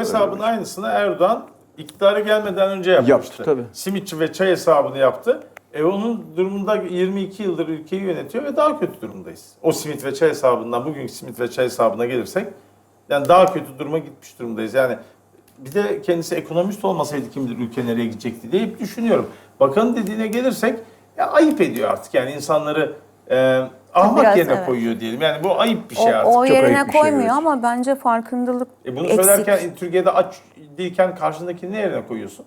hesabın aynısını Erdoğan iktidara gelmeden önce yapmıştı. Yaptı, tabii. Simitçi ve çay hesabını yaptı. E onun durumunda 22 yıldır ülkeyi yönetiyor ve daha kötü durumdayız. O simit ve çay hesabından bugünkü simit ve çay hesabına gelirsek yani daha kötü duruma gitmiş durumdayız. Yani bir de kendisi ekonomist olmasaydı kim bilir ülke nereye gidecekti diye hep düşünüyorum. Bakanın dediğine gelirsek ya ayıp ediyor artık yani insanları e, ahmak Biraz, yerine evet. koyuyor diyelim. Yani bu ayıp bir şey artık. o çok yerine ayıp bir şey, koymuyor evet. ama bence farkındalık E bunu eksik. söylerken Türkiye'de aç değilken karşındakini ne yerine koyuyorsun?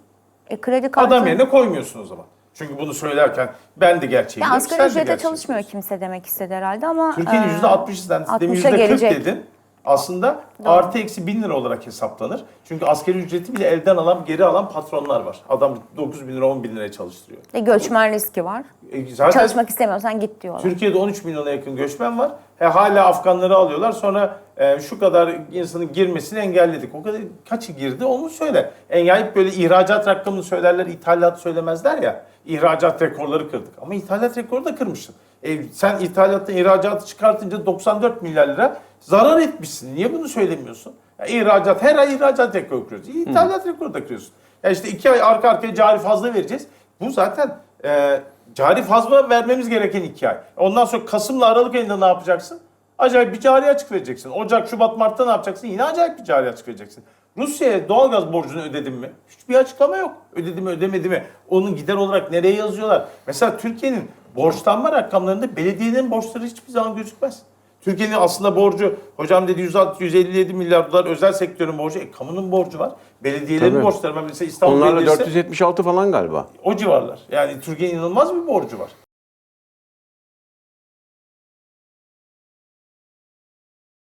E, kredi kartı... Adam yerine koymuyorsun o zaman. Çünkü bunu söylerken ben de gerçeği Ya asgari sen de ücrete çalışmıyor kimse demek istedi herhalde ama... Türkiye'nin e, yüzde 60'ı sen demin 60'a %40 gelecek. dedin. Aslında artı eksi 1000 lira olarak hesaplanır. Çünkü asgari ücreti bile elden alan, geri alan patronlar var. Adam 9 bin lira, 10 bin liraya çalıştırıyor. E, göçmen riski var. E, zaten Çalışmak istemiyorsan git diyorlar. Türkiye'de 13 milyona yakın göçmen var. He, hala Afganları alıyorlar. Sonra e, şu kadar insanın girmesini engelledik. O kadar kaçı girdi onu söyle. Engelleyip böyle ihracat rakamını söylerler, ithalat söylemezler ya. İhracat rekorları kırdık. Ama ithalat rekoru da kırmışsın. E, sen ithalattan ihracatı çıkartınca 94 milyar lira zarar etmişsin. Niye bunu söylemiyorsun? Ya, ihracat, her ay ihracat rekoru kırıyoruz. İthalat rekoru da kırıyorsun. Ya işte iki ay arka arkaya cari fazla vereceğiz. Bu zaten e, cari fazla vermemiz gereken iki ay. Ondan sonra Kasım'la Aralık ayında ne yapacaksın? Acayip bir cari açık vereceksin. Ocak, Şubat, Mart'ta ne yapacaksın? Yine acayip bir cari açık vereceksin. Rusya'ya doğalgaz borcunu ödedin mi? Hiçbir açıklama yok. Ödedi mi ödemedi mi? Onun gider olarak nereye yazıyorlar? Mesela Türkiye'nin borçlanma rakamlarında belediyenin borçları hiçbir zaman gözükmez. Türkiye'nin aslında borcu, hocam dedi 106, 157 milyar dolar özel sektörün borcu, e, kamunun borcu var. Belediyelerin Tabii. borçları, mesela İstanbul Onlarla Belediyesi 476 falan galiba. o civarlar. Yani Türkiye'nin inanılmaz bir borcu var.